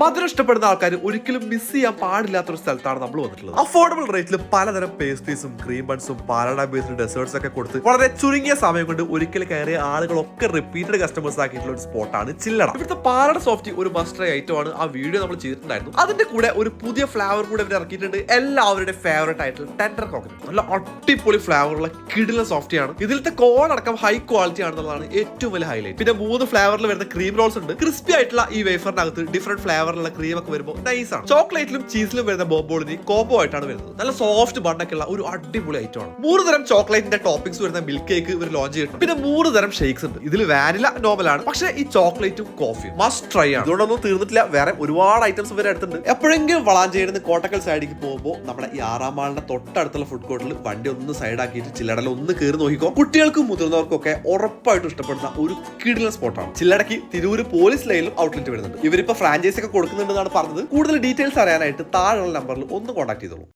മധുരം ഇഷ്ടപ്പെടുന്ന ആൾക്കാർ ഒരിക്കലും മിസ് ചെയ്യാൻ പാടില്ലാത്ത ഒരു സ്ഥലത്താണ് നമ്മൾ വന്നിട്ടുള്ളത്. അഫോർഡബിൾ റേറ്റിൽ പലതരം പേസ്ട്രീസും ക്രീം ബൺസും പാലട ബേസ്ഡ് ഡെസേർട്സ് ഒക്കെ കൊടുത്ത് വളരെ ചുരുങ്ങിയ സമയം കൊണ്ട് ഒരിക്കൽ കയറിയ ആളുകളൊക്കെ റിപ്പീറ്റഡ് കസ്റ്റമേഴ്സ് ആക്കിയിട്ടുള്ള ഒരു സ്പോട്ടാണ് ചില്ലട ഇവിടുത്തെ പാലട സോഫ്റ്റി ഒരു മസ്റ്റർ ഐറ്റം ആണ്. ആ വീഡിയോ നമ്മൾ ചെയ്തിട്ടുണ്ടായിരുന്നു. അതിന്റെ കൂടെ ഒരു പുതിയ ഫ്ലേവർ കൂടെ ഇവർ ഇറക്കിയിട്ടുണ്ട്. എല്ലാവരുടെ ഫേവറേറ്റ് ആയിട്ടുള്ള ടെൻഡർ കോക്കനറ്റ് നല്ല അടിപൊളി ഫ്ലേവറുള്ള കിടില സോഫ്റ്റ് ആണ്. ഇതിലത്തെ കോൺ അടക്കം ഹൈ ക്വാളിറ്റി ആണെന്നുള്ളതാണ് ഏറ്റവും വലിയ ഹൈലൈറ്റ് പിന്നെ മൂന്ന് ഫ്ലേവറിൽ വരുന്ന ക്രീം റോൾസ് ഉണ്ട്. ക്രിസ്പി ആയിട്ടുള്ള ഈ വേഫറിനകത്ത് ഡിഫറെന്റ് ഫ്ലേവറിലുള്ള ക്രീം ഒക്കെ വരുമ്പോൾ നൈസ് ആണ്. ചോക്ലേറ്റിലും ചീസിലും വരുന്ന ബോബോളിനി കോംബോ ആയിട്ടാണ് വരുന്നത്. നല്ല സോഫ്റ്റ് ബണ്ണൊക്കെ ഉള്ള ഒരു അടിപൊളി ഐറ്റം ആണ്. മൂന്ന് തരം ചോക്ലേറ്റിന്റെ ടോപ്പിംഗ്സ് വരുന്ന മിൽക്ക് കേക്ക് ഇവർ ലോഞ്ച് ചെയ്തിട്ടുണ്ട്. പിന്നെ മൂന്ന് തരം ഷേക്സ് ഉണ്ട്. ഇതിൽ വാനില നോർമൽ ആണ്. പക്ഷേ ഈ ചോക്ലേറ്റും കോഫിയും മസ്റ്റ് ട്രൈ ആണ്. ഇതുകൊണ്ടൊന്നും തീർന്നിട്ടില്ല. വേറെ ഒരുപാട് ഐറ്റംസ് ഇവരെ അടുത്തുണ്ട് എപ്പോഴെങ്കിലും വളാഞ്ചേരിന്ന് കോട്ടക്കൽ സൈഡിലേക്ക് പോകുമ്പോൾ നമ്മുടെ ഈ ആറാം മാളിന്റെ തൊട്ടടുത്തുള്ള ഫുഡ് കോർട്ടിൽ വണ്ടി ഒന്ന് സൈഡ് ആക്കിയിട്ട് ചില്ലടയിൽ ഒന്ന് കയറി നോക്കിക്കോ. കുട്ടികൾക്കും മുതിർന്നവർക്കും ഒക്കെ ഉറപ്പായിട്ടും ഇഷ്ടപ്പെടുന്ന ഒരു കിടിലൻ സ്പോട്ടാണ് ചില്ലടക്ക് തിരൂര് പോലീസ് ലൈനിലും ഔട്ട്ലെറ്റ് വരുന്നുണ്ട്. ഇവരിപ്പോ ഫ്രാഞ്ചൈസി ഒക്കെ കൊടുക്കുന്നുണ്ടെന്നാണ് പറഞ്ഞത്. കൂടുതൽ ഡീറ്റെയിൽസ് അറിയാനായിട്ട് താഴെയുള്ള നമ്പറിൽ ഒന്ന് കോൺടാക്ട് ചെയ്തോളൂ.